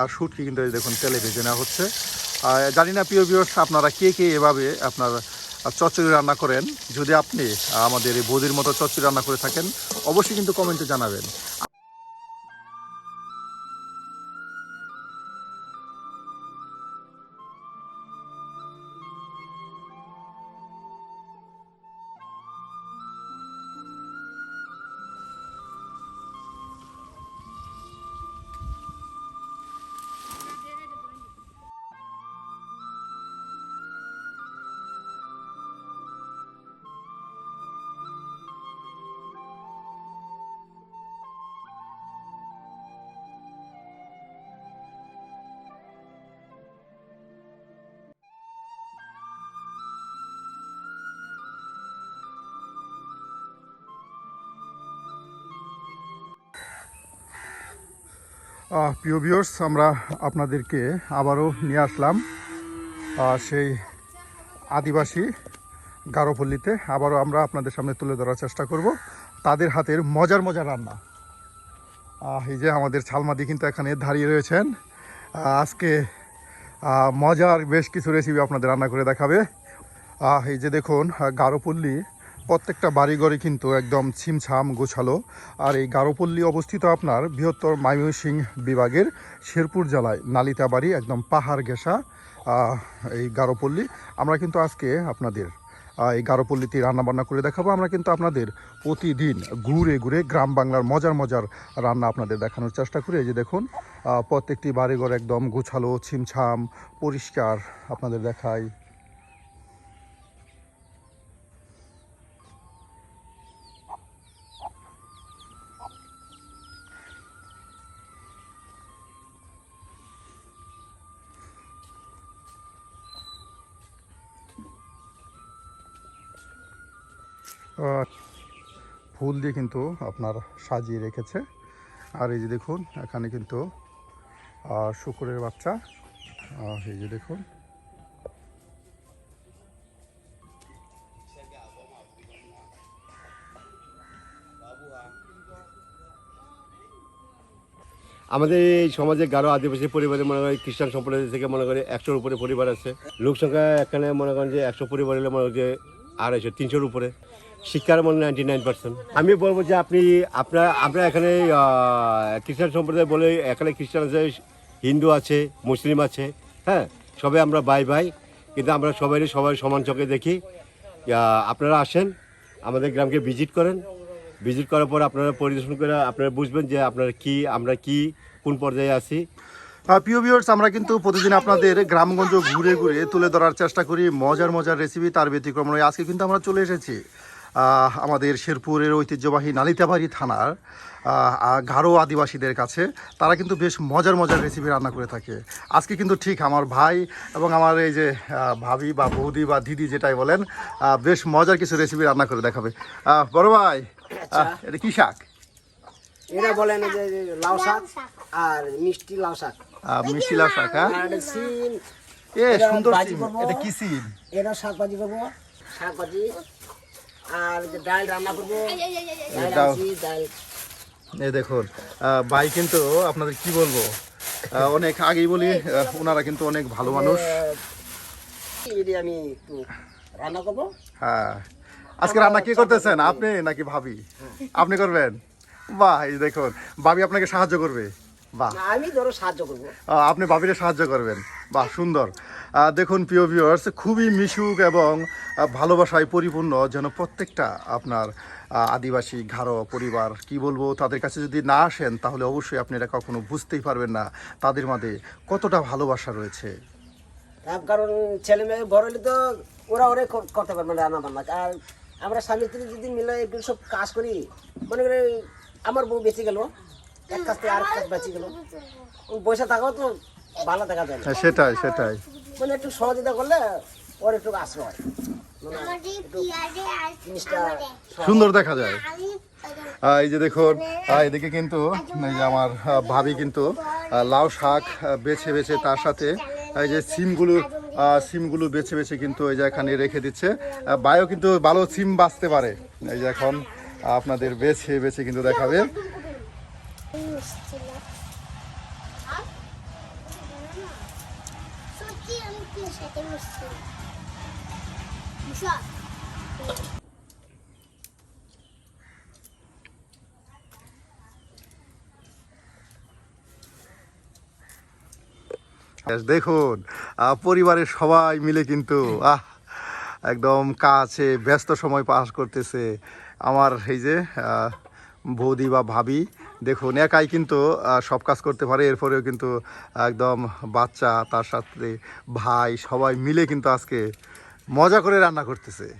আর শুটকি কিন্তু দেখুন তেলে ভেজে নেওয়া হচ্ছে জানি না, প্রিয় ভিউয়ার্স আপনারা কে কে এভাবে আপনার চচ্চড়ি রান্না করেন? যদি আপনি আমাদের এই বৌদির মতো চচ্চড়ি রান্না করে থাকেন, অবশ্যই কিন্তু কমেন্টে জানাবেন। প্রিয় ভিউয়ার্স আমরা আপনাদেরকে আবারও নিয়ে আসলাম সেই আদিবাসী গারোপল্লীতে। আবারও আমরা আপনাদের সামনে তুলে ধরার চেষ্টা করব। তাদের হাতের মজার মজার রান্না। এই যে আমাদের ছালমাদি কিন্তু এখানে দাঁড়িয়ে রয়েছেন। আজকে মজার বেশ কিছু রেসিপি আপনাদের রান্না করে দেখাবে। এই যে দেখুন গারোপল্লী প্রত্যেকটা বাড়িঘরে কিন্তু একদম ছিমছাম গোছালো। আর এই গারোপল্লী অবস্থিত আপনার বৃহত্তর ময়মনসিংহ বিভাগের শেরপুর জেলায় নালিতাবাড়ি, একদম পাহাড় ঘেঁষা এই গারোপল্লী। আমরা কিন্তু আজকে আপনাদের এই গারোপল্লীতে রান্নাবান্না করে দেখাবো। আমরা কিন্তু আপনাদের প্রতিদিন ঘুরে ঘুরে গ্রাম বাংলার মজার মজার রান্না আপনাদের দেখানোর চেষ্টা করি। এই যে দেখুন প্রত্যেকটি বাড়িঘর একদম গোছালো, ছিমছাম, পরিষ্কার আপনাদের দেখাই। ফুল দিয়ে কিন্তু আপনার সাজিয়ে রেখেছে। আর এই যে দেখুন, এখানে কিন্তু শুকুরের বাচ্চা। এই যে দেখুন। আমাদের এই সমাজে গারো আদিবাসী পরিবারে মনে করেন খ্রিস্টান সম্প্রদায় থেকে মনে করেন একশোর উপরে পরিবার আছে। লোক সংখ্যা এখানে মনে করেন যে একশো পরিবার হলে মনে করেন যে আড়াইশো, তিনশোর উপরে। শিক্ষার মনে নাইনটি নাইন পার্সেন্ট আমি বলব যে আপনি, আপনার, আমরা এখানে খ্রিস্টান সম্প্রদায় বলে এখানে খ্রিস্টান আছে হিন্দু আছে, মুসলিম আছে হ্যাঁ সবাই আমরা ভাই ভাই কিন্তু আমরা সবাই সবাই সমান চোখে দেখি। আপনারা আসেন, আমাদের গ্রামকে ভিজিট করেন। ভিজিট করার পর আপনারা পরিদর্শন করে আপনারা বুঝবেন যে আপনারা কি, আমরা কি, কোন পর্যায়ে আছি। প্রিয় ভিউয়ার্স আমরা কিন্তু প্রতিদিন আপনাদের গ্রামগঞ্জ ঘুরে ঘুরে তুলে ধরার চেষ্টা করি। মজার মজার রেসিপি তার ব্যতিক্রম নয়। আজকে কিন্তু আমরা চলে এসেছি। আমাদের শেরপুরের ঐতিহ্যবাহী নালিতাবাড়ি থানার গারো আদিবাসীদের কাছে। তারা কিন্তু বেশ মজার মজার রেসিপি রান্না করে থাকে। আজকে কিন্তু ঠিক আমার ভাই এবং আমার এই যে ভাবি বা বৌদি বা দিদি যেটাই বলেন বেশ মজার কিছু রেসিপি রান্না করে দেখাবে। বড় ভাই এটা কি শাক? এরা বলেন যে লাউ শাক আর মিষ্টি লাউ শাক। মিষ্টি লাউ শাক হ্যাঁ? এ সুন্দর। এটা কি সিম? এরা শাক ভাজি করব। শাক ভাজি আর ডাল রান্না করব ডাল ডাল। আছি ডাল। এই দেখুন ভাই কিন্তু আপনাদের কি বলব? অনেক আগেই বলি ওনারা কিন্তু অনেক ভালো মানুষ। এটি আমি একটু রান্না করব? হ্যাঁ। আজকে রান্না কি করতেছেন? আপনি নাকি ভাবি? আপনি করবেন? বাহ দেখুন ভাবি আপনাকে সাহায্য করবে। বাহ। আমি ধরো সাহায্য করব। আপনি ভাবিরে সাহায্য করবেন। বাহ সুন্দর। দেখুন প্রিয় ভিউয়ার্স খুবই মিশুক এবং ভালোবাসায় পরিপূর্ণ যেন প্রত্যেকটা আপনার আদিবাসী ঘাড়ো পরিবার কি বলব তাদের কাছে যদি না আসেন তাহলে অবশ্যই আপনি এটা কখনো বুঝতেই পারবেন না। তাদের মাঝে কতটা ভালোবাসা রয়েছে। কারণ ছেলে মেয়ে বড় হলে তো ওরা ওরাই করতে পারবে না রান্না বান্না। আর আমরা স্বামী স্ত্রী যদি মিলে সব কাজ করি মনে করে আমার বউ বেঁচে গেল এক কাজ থেকে আর কাজ বেঁচে গেল। পয়সা থাকাও তো ভালো দেখা যায় না। হ্যাঁ, সেটাই সেটাই। মানে একটু সহযোগিতা করলে ওর একটু আশ্রয়। মানে সুন্দর দেখা যায়। এই যে দেখুন এদিকে কিন্তু এই যে আমার ভাবি কিন্তু লাউ শাক বেছে বেছে তার সাথে এই যে সিমগুলো সিমগুলো বেছে বেছে কিন্তু এই যে এখানে রেখে দিচ্ছে। ভাইও কিন্তু ভালো সিম বাঁচতে পারে। এই যে এখন আপনাদের বেছে বেছে কিন্তু দেখাবে। দেখুন পরিবারের সবাই মিলে কিন্তু, আহ, একদম কাছে ব্যস্ত সময় পাস করতেছে আমার এই যে বৌদি বা ভাবি। দেখুন, একাই কিন্তু সব কাজ করতে পারে, এরপরেও কিন্তু, একদম বাচ্চা, তার সাথে ভাই, সবাই মিলে কিন্তু আজকে মজা করে রান্না করতেছে।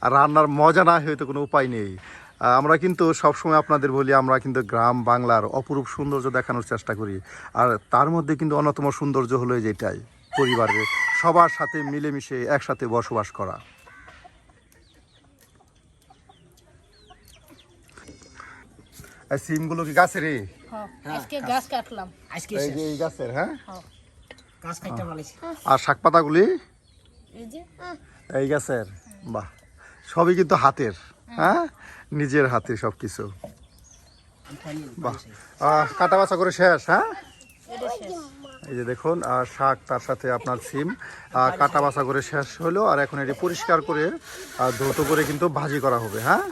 আর রান্নার মজা না হয়তো কোনো উপায় নেই। আমরা কিন্তু সবসময় আপনাদের বলি আমরা কিন্তু গ্রাম বাংলার অপরূপ সৌন্দর্য দেখানোর চেষ্টা করি। আর তার মধ্যে কিন্তু অন্যতম সৌন্দর্য হলো এই যেটাই পরিবারের সবার সাথে মিলেমিশে একসাথে বসবাস করা। আর সিমগুলো কি গাছের হ্যাঁ, আজকে গাছ। কাটলাম। আজকে এই যে এই গাছের হ্যাঁ? কাজ খাইতে বলেছি। আর শাক পাতাগুলি? এই যে এই গাছের বাহ। সবই কিন্তু হাতের। হ্যাঁ? নিজের হাতে সব কিছু বাহ। কাটা বাছা করে শেষ হ্যাঁ? এই যে দেখুন শাক, তার সাথে আপনার সিম। কাটা বাছা করে শেষ হলো, আর এখন এটি পরিষ্কার করে আর ধৌত করে কিন্তু ভাজি করা হবে হ্যাঁ?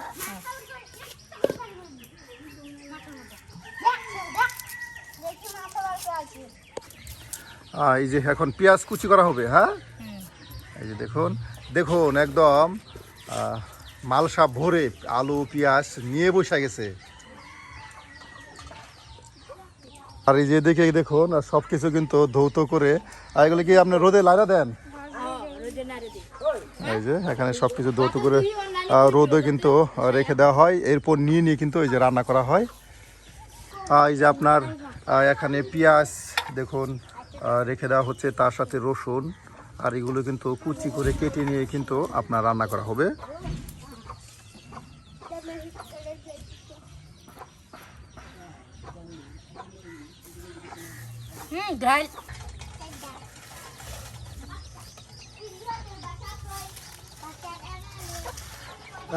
এই যে এখন পেঁয়াজ কুচি করা হবে হ্যাঁ? এই যে দেখুন দেখুন, একদম মালসা ভরে আলু, পেঁয়াজ নিয়ে বসে গেছে। আর এই যে দেখে দেখুন, আর সব কিছু কিন্তু ধৌত করে। আর এগুলো কি আপনি রোদে লাইরা দেন? এই যে, এখানে সব কিছু ধৌত করে রোদে কিন্তু রেখে দেওয়া হয়। এরপর নিয়ে নিয়ে কিন্তু এই যে রান্না করা হয়। এই যে আপনার এখানে পেঁয়াজ দেখুন রেখে দেওয়া হচ্ছে, তার সাথে রসুন। আর এগুলো কিন্তু কুচি করে কেটে নিয়ে কিন্তু আপনার রান্না করা হবে।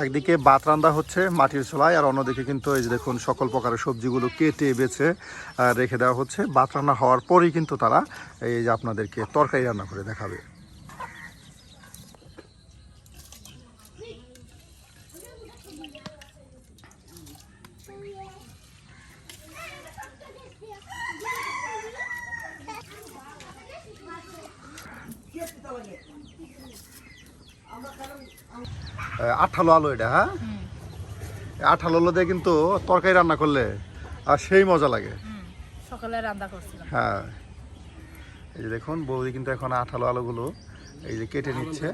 একদিকে বাত রান্দা হচ্ছে মাটির চোলায়, আর অন্যদিকে কিন্তু এই যে দেখুন সকল প্রকারের সবজিগুলো কেটে, বেছে রেখে দেওয়া হচ্ছে। বাত রান্না হওয়ার পরেই কিন্তু তারা এই যে আপনাদেরকে তরকারি রান্না করে দেখাবে। আঠালো আলো এটা হ্যাঁ? এই আঠালো আলো দিয়ে কিন্তু তরকারি রান্না করলে আর সেই মজা লাগে। সকালে রান্না করছিলাম। হ্যাঁ। এই যে দেখুন বৌদি কিন্তু এখন আঠালো আলোগুলো এই যে কেটে নিচ্ছে।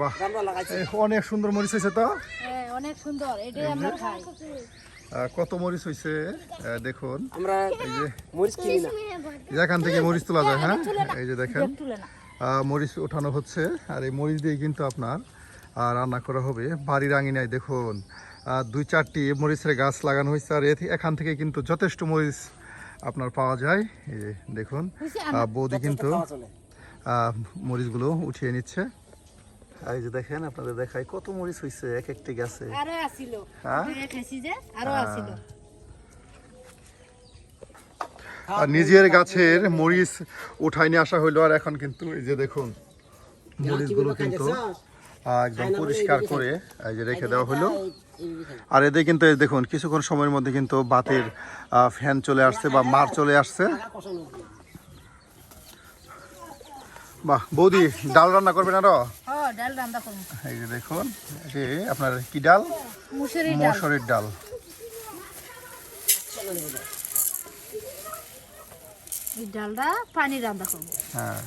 বাহ। অনেক সুন্দর মরিচ হয়েছে তো? হ্যাঁ অনেক সুন্দর এটাই আমরা খাই। কত মরিচ হয়েছে? দেখুন আমরা এই যে মরিচ কিনি না। এখান থেকে মরিচ তোলা যায় হ্যাঁ? এই যে দেখেন। মরিচ ওঠানো হচ্ছে আর এই মরিচ দিয়ে কিন্তু আপনার রান্না করা হবে। বাড়ির আঙিনায় দেখুন। দুই চারটি মরিচের গাছ লাগানো হয়েছে আর এখান থেকে কিন্তু যথেষ্ট মরিচ আপনার পাওয়া যায়। এই যে দেখুন বৌদি কিন্তু মরিচগুলো উঠিয়ে নিচ্ছে। এই যে দেখেন আপনাদের দেখাই কত মরিচ হয়েছে এক একটি গাছে। আরও আসিল। হ্যাঁ? খাইছি যে আরও আসিল। আর নিজের গাছের মরিচ উঠাই নিয়ে আসা হইল আর এখন কিন্তু এই যে দেখুন মরিচগুলো কিন্তু একদম পরিষ্কার করে এই যে রেখে দেওয়া হলো আর এতে কিন্তু এই দেখুন কিছুক্ষণ সময়ের মধ্যে কিন্তু বাতের ফ্যান চলে আসছে বা মার চলে আসছে। বাহ বৌদি ডাল রান্না করবেন আরও? হ্যাঁ এই যে দেখুন আপনার কি ডাল? মসুরির ডাল। ডালটা পানি রান্না করব। হ্যাঁ।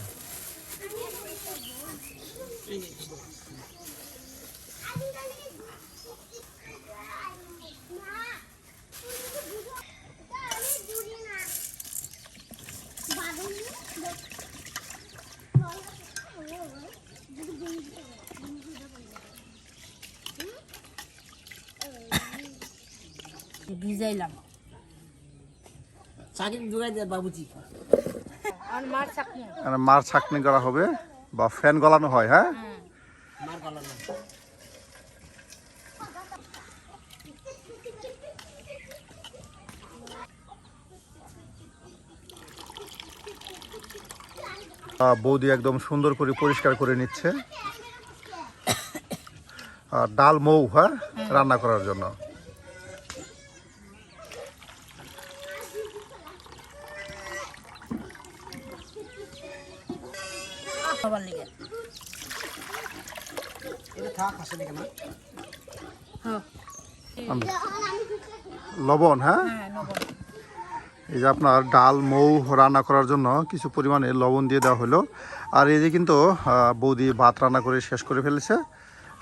ভিজাইলাম। চাকরি জোগাই দেয় বাবুজি। আর মার ছাকনি করা হবে বা ফ্যান গলানো হয় হ্যাঁ? বৌদি একদম সুন্দর করে পরিষ্কার করে নিচ্ছে। আর ডাল মৌ হ্যাঁ রান্না করার জন্য খাবার লেগে এটা থাক আসলে কেন হ্যাঁ লবণ হ্যাঁ? এই যে আপনার ডাল, মৌ রান্না করার জন্য কিছু পরিমাণে লবণ দিয়ে দেওয়া হলো। আর এই যে কিন্তু বৌদি ভাত রান্না করে শেষ করে ফেলেছে।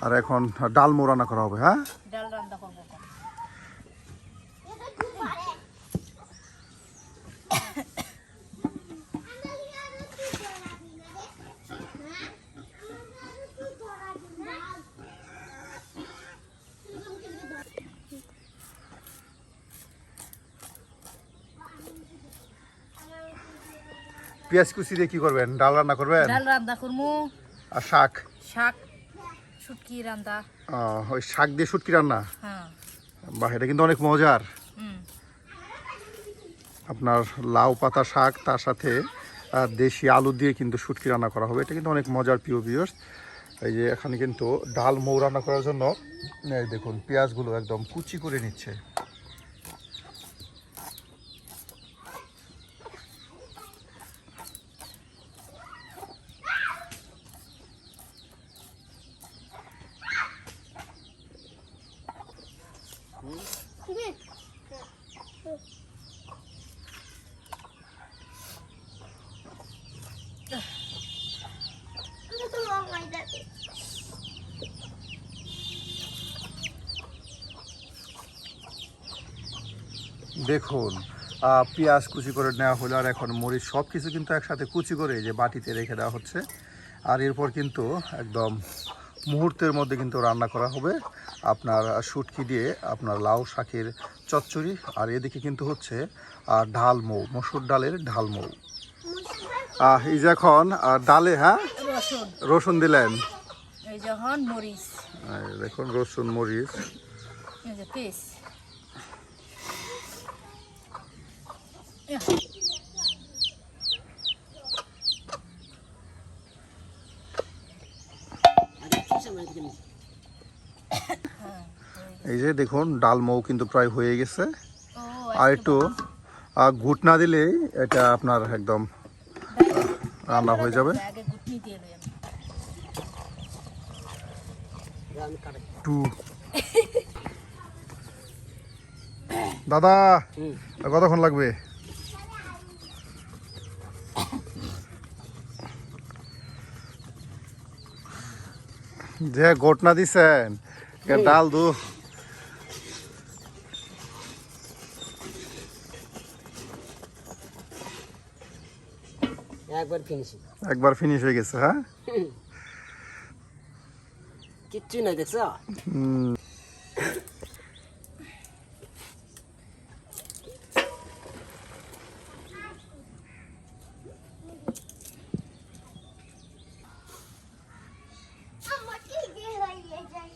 আর এখন ডাল মৌ রান্না করা হবে হ্যাঁ ডাল রান্না করব এখন। পেঁয়াজ কুচি দিয়ে কি করবেন? ডাল রান্না করবেন? ডাল রান্না করব আর শাক? শাক শুটকি রান্না। ওই শাক দিয়ে শুটকি রান্না? হ্যাঁ। বাহ এটা কিন্তু অনেক মজার। আপনার লাউ পাতা শাক তার সাথে দেশি আলু দিয়ে কিন্তু শুটকি রান্না করা হবে। এটা কিন্তু অনেক মজার প্রিয় বিয়স এই যে এখানে কিন্তু ডাল মৌ রান্না করার জন্য এই দেখুন পেঁয়াজগুলো একদম কুচি করে নিচ্ছে। দেখুন পেঁয়াজ কুচি করে নেওয়া হলো আর এখন মরিচ সব কিছু কিন্তু একসাথে কুচি করে এই যে বাটিতে রেখে দেওয়া হচ্ছে। আর এরপর কিন্তু একদম মুহূর্তের মধ্যে কিন্তু রান্না করা হবে। আপনার শুটকি দিয়ে আপনার লাউ শাকের চচ্চড়ি আর এদিকে কিন্তু হচ্ছে ঢাল মৌ মসুর ডালের ঢাল মৌ এই যে এখন ডালে হ্যাঁ? রসুন। দিলেন। দেখুন রসুন মরিচ। এই যে দেখুন ডাল মৌ কিন্তু প্রায় হয়ে গেছে। আর একটু ঘুট না দিলেই এটা আপনার একদম রান্না হয়ে যাবে। টু। দাদা কতক্ষণ লাগবে? যে ঘটনা দিছেন ডাল দু। একবার ফিনিশ একবার ফিনিশ হয়ে গেছে হ্যাঁ? কিচ্ছু নাই দেখছ হুম। আমার টিভি হয়ে যায়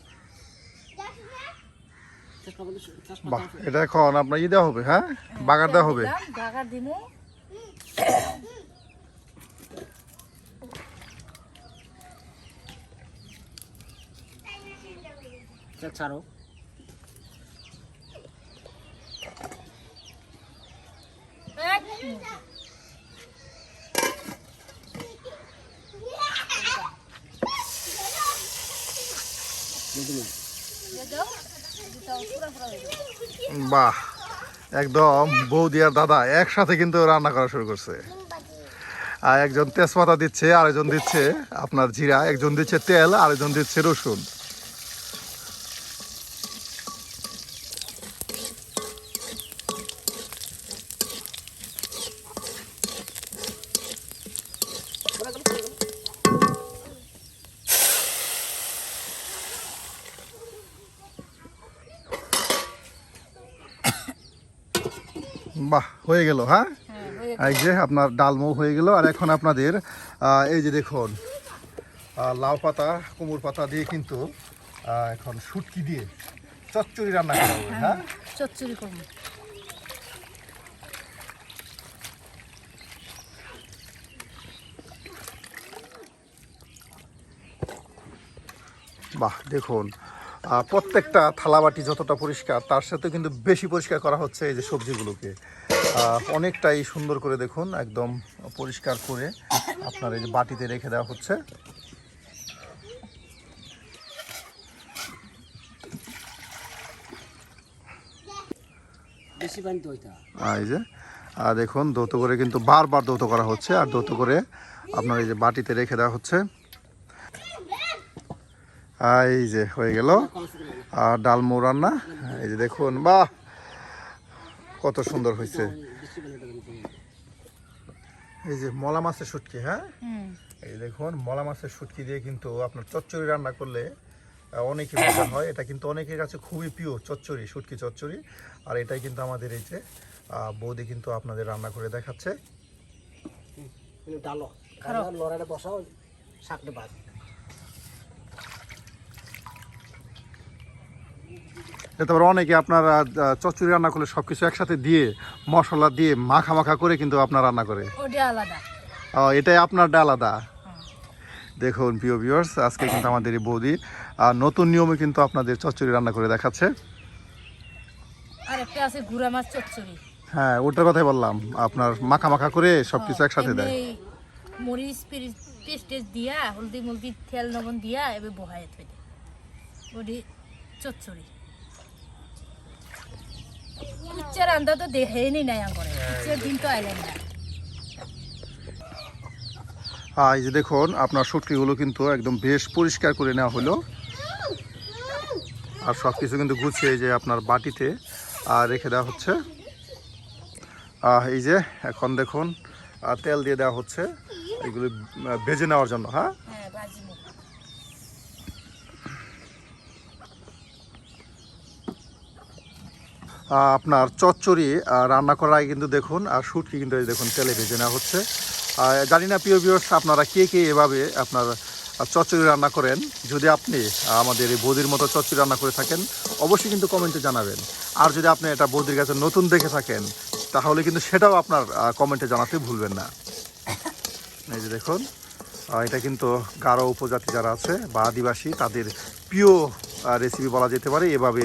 চশমা বন্ধ চশমা বাহ এটা এখন আপনার ই দেওয়া হবে হ্যাঁ? বাগার দেওয়া হবে। ঢাকা দিমু। ছাড়ো। দিয়ে দাও দুটা পুরা পুরা হয়ে যাবে বাহ, একদম বৌদি আর দাদা একসাথে কিন্তু রান্না করা শুরু করছে। আর একজন তেজপাতা দিচ্ছে, আরেকজন দিচ্ছে আপনার জিরা, একজন দিচ্ছে তেল, আরেকজন দিচ্ছে রসুন। বাহ হয়ে গেল হ্যাঁ? হ্যাঁ এই যে আপনার ডালমো হয়ে গেল আর এখন আপনাদের এই যে দেখুন লাউ পাতা কুমড় পাতা দিয়ে কিন্তু এখন শুটকি দিয়ে চচ্চড়ি রান্না করা হবে হ্যাঁ? চচ্চড়ি করব। বাহ দেখুন প্রত্যেকটা থালাবাটি যতটা পরিষ্কার তার সাথে কিন্তু বেশি পরিষ্কার করা হচ্ছে এই যে সবজিগুলোকে। অনেকটাই সুন্দর করে দেখুন একদম পরিষ্কার করে আপনার এই যে বাটিতে রেখে দেওয়া হচ্ছে। এই যে দেখুন দৌত করে কিন্তু বারবার দৌত করা হচ্ছে আর দৌত করে আপনার এই যে বাটিতে রেখে দেওয়া হচ্ছে। এই যে হয়ে গেল। আর ডালমো রান্না। এই যে দেখুন বাহ! কত সুন্দর হয়েছে। এই যে মলা মাছের শুটকি হ্যাঁ? এই দেখুন মলা মাছের শুটকি দিয়ে কিন্তু আপনার চচ্চড়ি রান্না করলে আহ, অনেকই মজা হয়। এটা কিন্তু অনেকের কাছে খুবই প্রিয় চচ্চড়ি শুটকি চচ্চড়ি। আর এটাই কিন্তু আমাদের এই যে বৌদি কিন্তু আপনাদের রান্না করে দেখাচ্ছে। ডালো লড়াইটা বসাও শাকটা বাদ। তারপরে অনেকে আপনারা চচ্চড়ি রান্না করলে সব কিছু একসাথে দিয়ে মশলা দিয়ে মাখা মাখা করে কিন্তু আপনার রান্না করে। আহ, এটাই আপনারটা আলাদা। দেখুন প্রিয় ভিউয়ার্স আজকে কিন্তু আমাদের এই বৌদি আহ, নতুন নিয়মে কিন্তু আপনাদের চচ্চড়ি রান্না করে দেখাচ্ছে। আর একটা আছে গুড়া মাছ চচ্চড়ি। হ্যাঁ ওটার কথাই বললাম আপনার মাখা মাখা করে সব কিছু একসাথে দেয়। মরিচ পেস্ট দিয়া হলদি মলদি তেল লবণ দিয়া এবার থই চচ্চড়ি। কুচ্চার আন্দা তো দিন তো আইলেন না আর এই যে দেখুন আপনার শুটকিগুলো কিন্তু একদম বেশ পরিষ্কার করে নেওয়া হলো। আর সব কিছু কিন্তু গুছিয়ে যে আপনার বাটিতে আহ, রেখে দেওয়া হচ্ছে। এই যে এখন দেখুন তেল দিয়ে দেওয়া হচ্ছে। এগুলো ভেজে নেওয়ার জন্য হ্যাঁ হ্যাঁ বাজিমু আহ, আপনার চচ্চড়ি রান্না করার আগে কিন্তু দেখুন, আর শুটকি কিন্তু দেখুন তেলে ভেজে নেওয়া হচ্ছে জানি না, প্রিয় ভিউয়ার্স আপনারা কে কে এভাবে আপনার চচ্চড়ি রান্না করেন? যদি আপনি আমাদের এই বৌদির মতো চচ্চড়ি রান্না করে থাকেন, অবশ্যই কিন্তু কমেন্টে জানাবেন। আর যদি আপনি এটা বৌদির কাছে নতুন দেখে থাকেন, তাহলে কিন্তু সেটাও আপনার কমেন্টে জানাতে ভুলবেন না। এই যে দেখুন এটা কিন্তু গারো উপজাতি যারা আছে বা আদিবাসী, তাদের প্রিয় রেসিপি বলা যেতে পারে এভাবে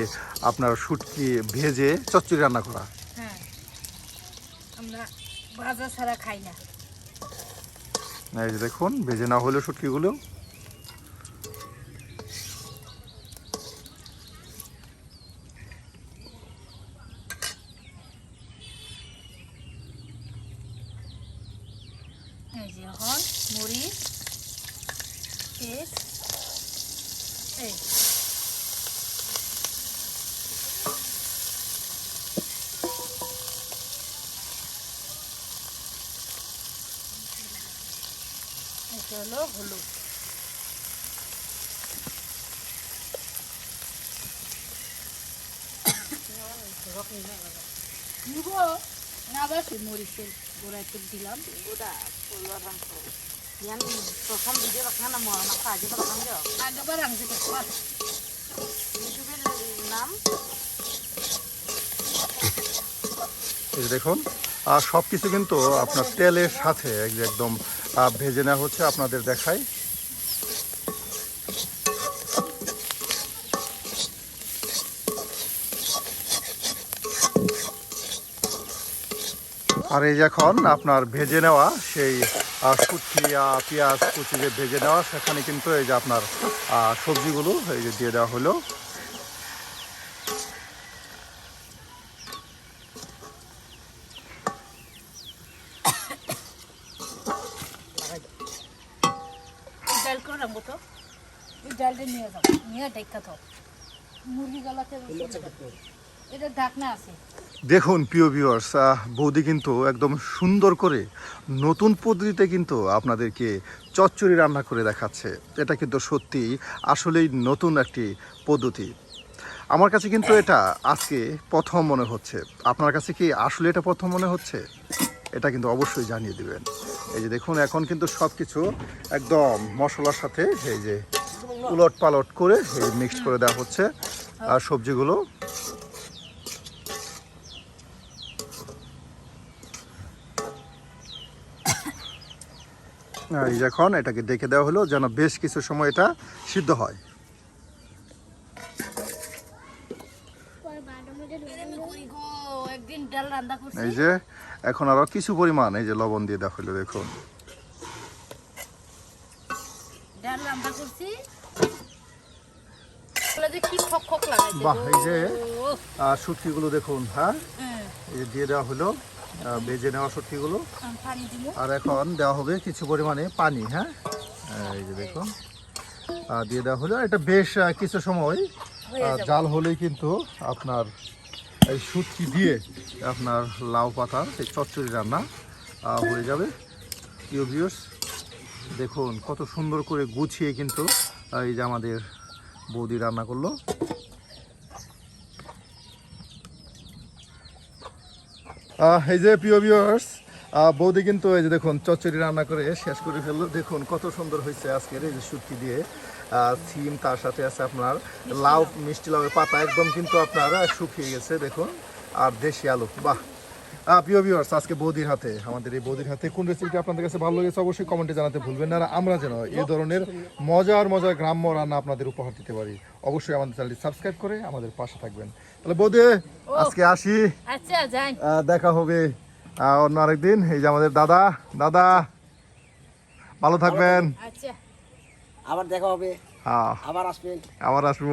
আপনার শুটকি ভেজে চচ্চড়ি রান্না করা। হ্যাঁ আমরা ভাজা ছাড়া খাই না। এই যে দেখুন ভেজে না হলেও শুটকিগুলো এই যে এখন মরিচ পেস্ট এই এটা হলো হলুদ নিব না বাসি মরিচের গোড়া একটু দিলাম. আগে তো enam. এই দেখুন আর সব কিছু কিন্তু আপনার তেলের সাথে একদম ভেজে নেওয়া হচ্ছে, আপনাদের দেখাই। আর এই যে এখন আপনার ভেজে নেওয়া, সেই শুটকি পেঁয়াজ কুচি যে ভেজে নেওয়া, সেখানে কিন্তু এই যে আপনার সবজিগুলো এই যে দিয়ে দেওয়া হলো। দেখুন, প্রিয় ভিউয়ার্স বৌদি কিন্তু একদম সুন্দর করে নতুন পদ্ধতিতে কিন্তু আপনাদেরকে চচ্চড়ি রান্না করে দেখাচ্ছে। এটা কিন্তু সত্যি আসলেই নতুন একটি পদ্ধতি। আমার কাছে কিন্তু এটা আজকে প্রথম মনে হচ্ছে। আপনার কাছে কি আসলে এটা প্রথম মনে হচ্ছে? এটা কিন্তু অবশ্যই জানিয়ে দিবেন। এই যে দেখুন, এখন কিন্তু সব কিছু একদম মশলার সাথে এই যে উলট পালট করে মিক্সড করে দেওয়া হচ্ছে। আর সবজিগুলো? এই এটাকে ডেকে দেওয়া হলো যেন বেশ কিছু সময় এটা সিদ্ধ হয়। এই যে এখন আরও কিছু পরিমাণ এই যে লবণ দিয়ে হলো, দেখুন। ডাল রান্না করছি বলে যে কি খক খক লাগাইছে বাহ এই যে শুটকিগুলো দেখুন হ্যাঁ? হ্যাঁ। এই যে দিয়ে দেওয়া হলো নেওয়া শুটকিগুলো আর এখন দেওয়া হবে কিছু পরিমাণে পানি হ্যাঁ? এই যে দেখুন দিয়ে দেওয়া হলো। এটা বেশ কিছু সময়। জাল হলেই কিন্তু আপনার এই শুটকি দিয়ে আপনার লাউ পাতা এই চচ্চড়ি রান্না হয়ে যাবে। প্রিয় দেখুন কত সুন্দর করে গুছিয়ে কিন্তু এই যে আমাদের বৌদি রান্না করল। এই যে প্রিয় ভিউয়ার্স বৌদি কিন্তু এই যে দেখুন চচ্চড়ি রান্না করে শেষ করে ফেলল। দেখুন কত সুন্দর হয়েছে আজকের এই যে শুটকি দিয়ে। আহ, সিম তার সাথে আছে আপনার লাউ। মিষ্টি লাউয়ের পাতা একদম কিন্তু আপনার শুকিয়ে গেছে দেখুন। আর দেশি আলু বাহ! প্রিয় ভিউয়ার্স আজকে বৌদির হাতে আমাদের এই বৌদির হাতে কোন রেসিপিটা আপনাদের কাছে ভালো লেগেছে অবশ্যই কমেন্টে জানাতে ভুলবেন না। আর আমরা যেন এই ধরনের মজার মজার গ্রাম্য রান্না আপনাদের উপহার দিতে পারি অবশ্যই আমাদের চ্যানেলটি সাবস্ক্রাইব করে আমাদের পাশে থাকবেন। তাহলে বৌদি আজকে আসি। আচ্ছা যাই। দেখা হবে অন্য আরেকদিন। এই যে আমাদের দাদা দাদা ভালো থাকবেন। আচ্ছা। আবার দেখা হবে। হ্যাঁ। আবার আসবেন আবার আসব।